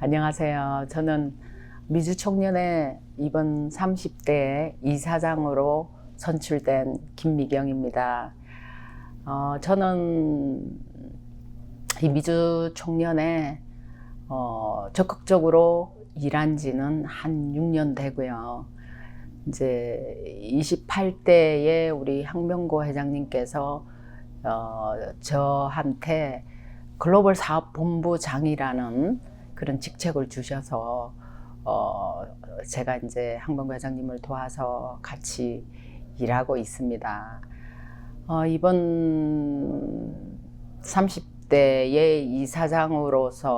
안녕하세요. 저는 미주총련회 이번 30대 이사장으로 선출된 김미경입니다. 어, 저는 이 미주총련회 어, 적극적으로 일한 지는 한 6년 되고요. 이제 28대에 우리 항명고 회장님께서 어, 저한테 글로벌 사업본부장이라는 그런 직책을 주셔서 어, 제가 이제 항명고 회장님을 도와서 같이 일하고 있습니다. 어, 이번 30대의 이사장으로서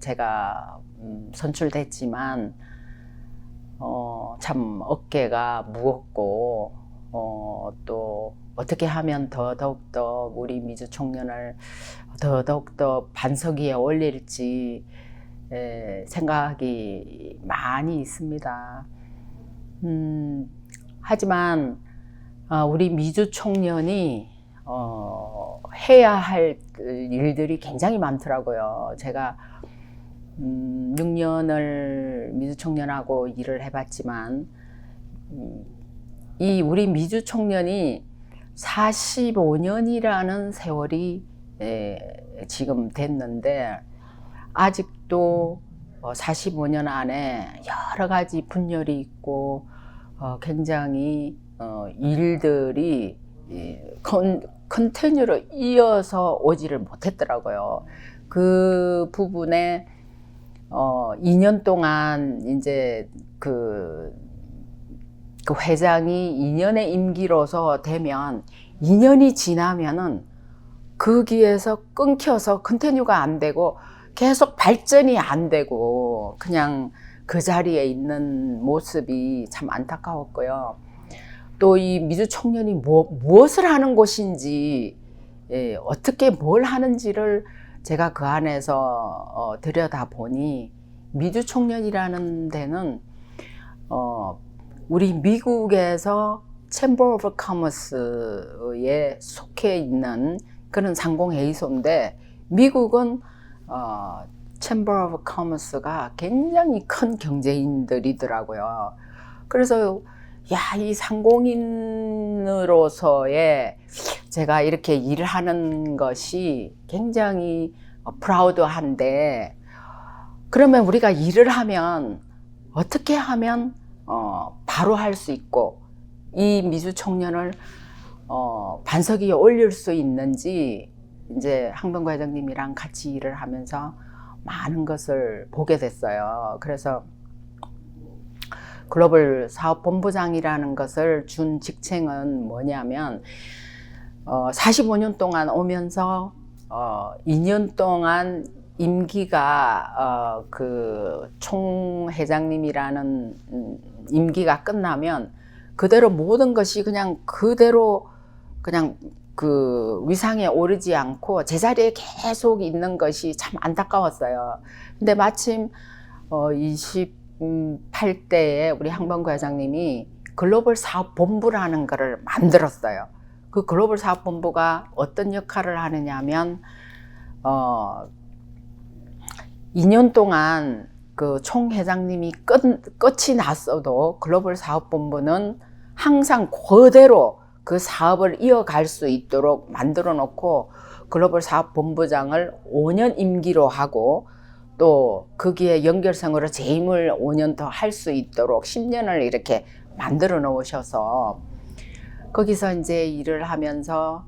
제가 음, 선출됐지만 어, 참 어깨가 무겁고 어, 또 어떻게 하면 더 더욱더 우리 미주 청년을 더 더욱더 반석 위에 올릴지 에, 생각이 많이 있습니다. 음, 하지만 어, 우리 미주 청년이 어, 해야 할 일들이 굉장히 많더라고요. 제가 음, 6년을 미주 청년하고 일을 해봤지만 음, 이 우리 미주 청년이 45년이라는 세월이 에, 지금 됐는데 아직도 어, 45년 안에 여러 가지 분열이 있고 어, 굉장히 어, 일들이 이, 컨, 컨티뉴로 이어서 오지를 못했더라고요. 그 부분에 어, 2년 동안 이제 그, 그 회장이 2년의 임기로서 되면 2년이 지나면은 거기에서 끊겨서 컨티뉴가 안 되고 계속 발전이 안 되고 그냥 그 자리에 있는 모습이 참 안타까웠고요. 또 이 미주 청년이 뭐, 무엇을 하는 곳인지 예, 어떻게 뭘 하는지를 제가 그 안에서 어, 들여다 보니 미주 청년이라는 데는 어, 우리 미국에서 챔버 오브 커머스에 속해 있는 그런 상공회의소인데 미국은 어, 챔버 오브 커머스가 굉장히 큰 경제인들이더라고요. 그래서 야, 이 상공인으로서의 제가 이렇게 일을 하는 것이 굉장히 프라우드한데 그러면 우리가 일을 하면 어떻게 하면 어, 바로 할 수 있고 이 미주 청년을 어, 반석 위에 올릴 수 있는지 이제 항동구 회장님이랑 같이 일을 하면서 많은 것을 보게 됐어요. 그래서 글로벌 사업 본부장이라는 것을 준 직책은 뭐냐면 어, 45년 동안 오면서 어, 2년 동안 임기가 어, 그 총회장님이라는 음, 임기가 끝나면 그대로 모든 것이 그냥 그대로 그냥 그 위상에 오르지 않고 제자리에 계속 있는 것이 참 안타까웠어요. 근데 마침 어 28대에 우리 항범구 회장님이 글로벌 사업 본부라는 것을 만들었어요. 그 글로벌 사업 본부가 어떤 역할을 하느냐면 어 2년 동안 그 총회장님이 끝, 끝이 났어도 글로벌 사업본부는 항상 그대로 그 사업을 이어갈 수 있도록 만들어 놓고 글로벌 사업본부장을 5년 임기로 하고 또 거기에 연결성으로 재임을 5년 더 할 수 있도록 10년을 이렇게 만들어 놓으셔서 거기서 이제 일을 하면서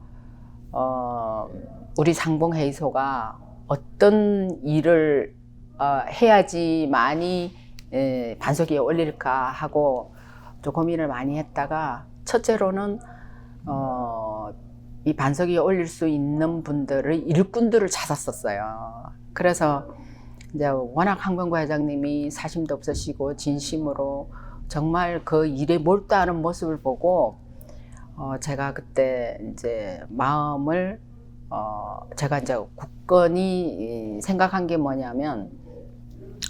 어 우리 상봉회의소가 어떤 일을 어 해야지 많이 에, 반석 위에 올릴까 하고 좀 고민을 많이 했다가 첫째로는 어, 이 반석 위에 올릴 수 있는 분들을 일꾼들을 찾았었어요. 그래서 이제 워낙 항병구 회장님이 사심도 없으시고 진심으로 정말 그 일에 몰두하는 모습을 보고 어, 제가 그때 이제 마음을 어, 제가 이제 굳건히 생각한 게 뭐냐면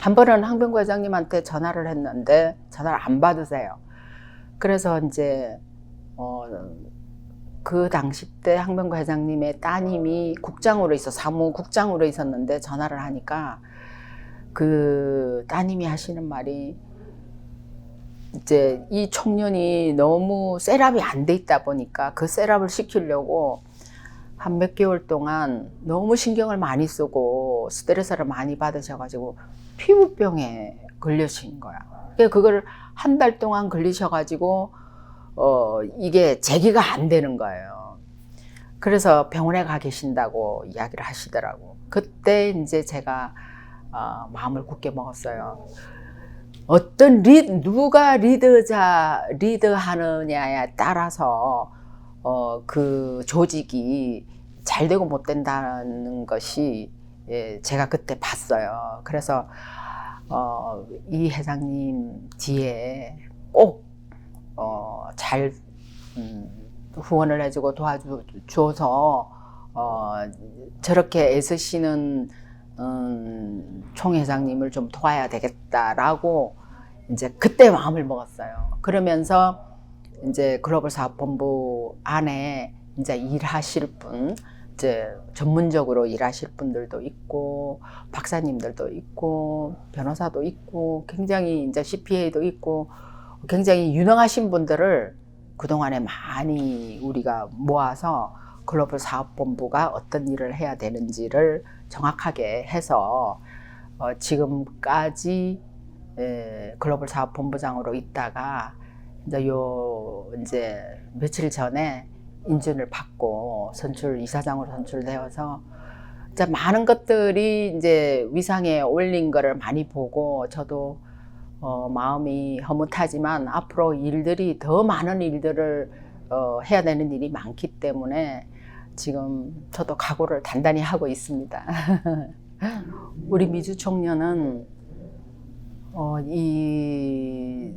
한 번은 항병구 회장님한테 전화를 했는데 전화를 안 받으세요. 그래서 이제 어, 그 당시 때 항명구 회장님의 따님이 국장으로 있어 사무국장으로 있었는데 전화를 하니까 그 따님이 하시는 말이 이제 이 청년이 너무 셋업이 안 돼 있다 보니까 그 셋업을 시키려고 한 몇 개월 동안 너무 신경을 많이 쓰고 스트레스를 많이 받으셔가지고 피부병에 걸려신 거야. 그러니까 그걸 한 달 동안 걸리셔가지고 어 이게 재기가 안 되는 거예요. 그래서 병원에 가 계신다고 이야기를 하시더라고. 그때 이제 제가 어, 마음을 굳게 먹었어요. 어떤 리 누가 리더자 리드하느냐에 따라서 어, 그 조직이 잘 되고 못 된다는 것이 예, 제가 그때 봤어요. 그래서 어, 이 회장님 뒤에 꼭 어, 잘 음, 후원을 해주고 도와줘서 어, 저렇게 애쓰시는 음, 총회장님을 좀 도와야 되겠다라고 이제 그때 마음을 먹었어요. 그러면서 이제 글로벌 사업본부 안에 이제 일하실 분, 이제 전문적으로 일하실 분들도 있고 박사님들도 있고 변호사도 있고 굉장히 이제 CPA도 있고 굉장히 유능하신 분들을 그동안에 많이 우리가 모아서 글로벌 사업본부가 어떤 일을 해야 되는지를 정확하게 해서 어, 지금까지 에, 글로벌 사업본부장으로 있다가 이제 요 이제 며칠 전에 인준을 받고 선출 이사장으로 선출되어서 이제 많은 것들이 이제 위상에 올린 거를 많이 보고 저도 어, 마음이 허무하지만 앞으로 일들이 더 많은 일들을 어, 해야 되는 일이 많기 때문에 지금 저도 각오를 단단히 하고 있습니다. 우리 미주 청년은 어, 이그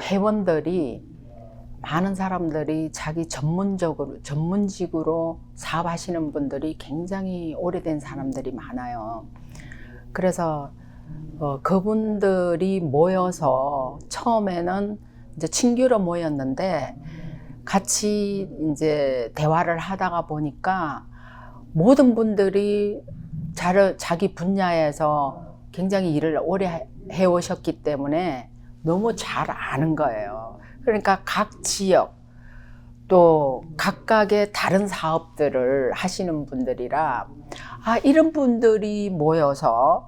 회원들이 많은 사람들이 자기 전문적으로 전문직으로 사업하시는 분들이 굉장히 오래된 사람들이 많아요. 그래서 어, 그분들이 모여서 처음에는 이제 친교로 모였는데 같이 이제 대화를 하다가 보니까 모든 분들이 자, 자기 분야에서 굉장히 일을 오래 해 오셨기 때문에 너무 잘 아는 거예요. 그러니까 각 지역 또 각각의 다른 사업들을 하시는 분들이라 아 이런 분들이 모여서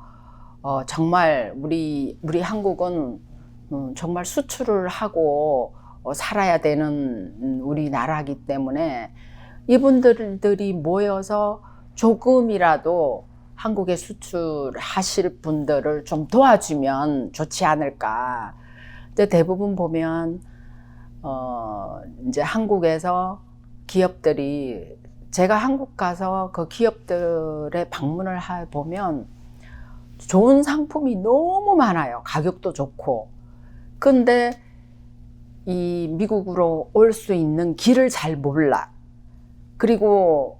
어, 정말 우리 우리 한국은 음, 정말 수출을 하고 어, 살아야 되는 음, 우리나라이기 때문에 이분들이 모여서 조금이라도 한국에 수출하실 분들을 좀 도와주면 좋지 않을까. 근데 대부분 보면 어 이제 한국에서 기업들이 제가 한국 가서 그 기업들의 방문을 해 보면 좋은 상품이 너무 많아요. 가격도 좋고. 근데 이 미국으로 올 수 있는 길을 잘 몰라. 그리고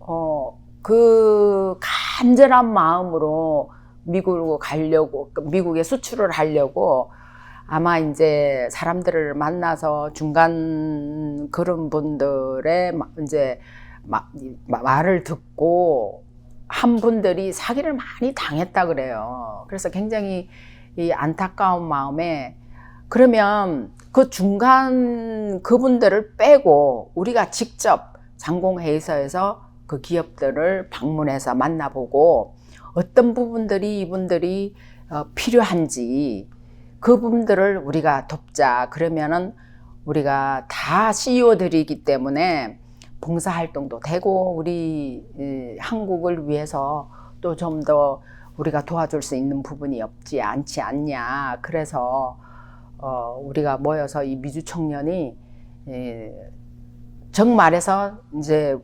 어, 그 간절한 마음으로 미국으로 가려고 미국에 수출을 하려고 아마 이제 사람들을 만나서 중간 그런 분들의 이제 말을 듣고 한 분들이 사기를 많이 당했다 그래요. 그래서 굉장히 이 안타까운 마음에 그러면 그 중간 그분들을 빼고 우리가 직접 상공회의소에서 그 기업들을 방문해서 만나보고 어떤 부분들이 이분들이 어, 필요한지 그 부분들을 우리가 돕자. 그러면은 우리가 다 CEO들이기 때문에 봉사활동도 되고 우리 한국을 위해서 또 좀 더 우리가 도와줄 수 있는 부분이 없지 않지 않냐. 그래서 어, 우리가 모여서 이 미주 청년이 예, 정말해서 이제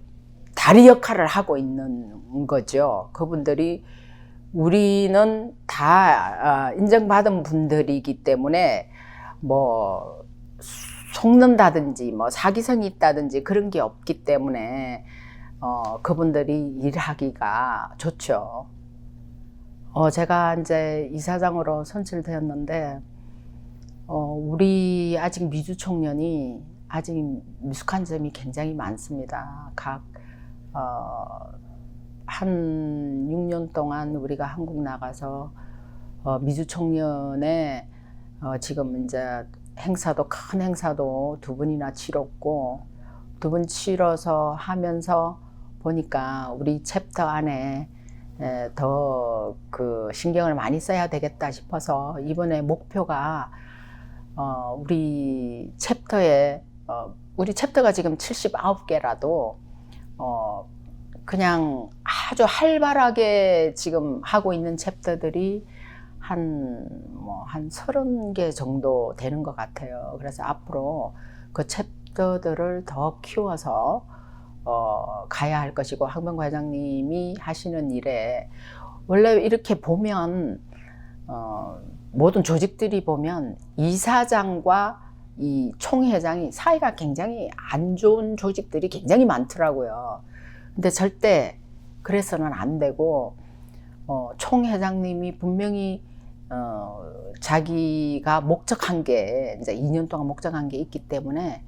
다리 역할을 하고 있는 거죠. 그분들이 우리는 다 아, 인정받은 분들이기 때문에 뭐 속는다든지 뭐 사기성이 있다든지 그런 게 없기 때문에 어, 그분들이 일하기가 좋죠. 어, 제가 이제 이사장으로 선출되었는데 어, 우리 아직 미주 청년이 아직 미숙한 점이 굉장히 많습니다. 각, 어, 한 6년 동안 우리가 한국 나가서 어, 미주 청년의 어, 지금 이제 행사도 큰 행사도 두 번이나 치렀고 두 번 치러서 하면서 보니까 우리 챕터 안에 더 그 신경을 많이 써야 되겠다 싶어서 이번에 목표가 어, 우리 챕터에 어, 우리 챕터가 지금 79개라도 어, 그냥 아주 활발하게 지금 하고 있는 챕터들이 한, 뭐, 한 서른 개 정도 되는 것 같아요. 그래서 앞으로 그 챕터들을 더 키워서, 어, 가야 할 것이고, 황병구 회장님이 하시는 일에, 원래 이렇게 보면, 어, 모든 조직들이 보면 이사장과 이 총회장이 사이가 굉장히 안 좋은 조직들이 굉장히 많더라고요. 근데 절대 그래서는 안 되고, 어, 총 회장님이 분명히 어, 자기가 목적한 게 이제 2년 동안 목적한 게 있기 때문에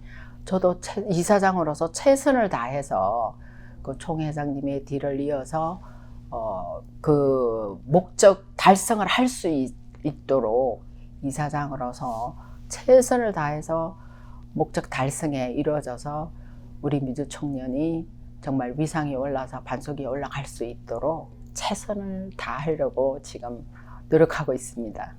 저도 최- 이사장으로서 최선을 다해서 그 총 회장님의 뒤를 이어서 어, 그 목적 달성을 할 수 있도록 이사장으로서 최선을 다해서 목적 달성에 이루어져서 우리 미주 청년이 정말 위상이 올라서 반석이 올라갈 수 있도록 최선을 다하려고 지금 노력하고 있습니다.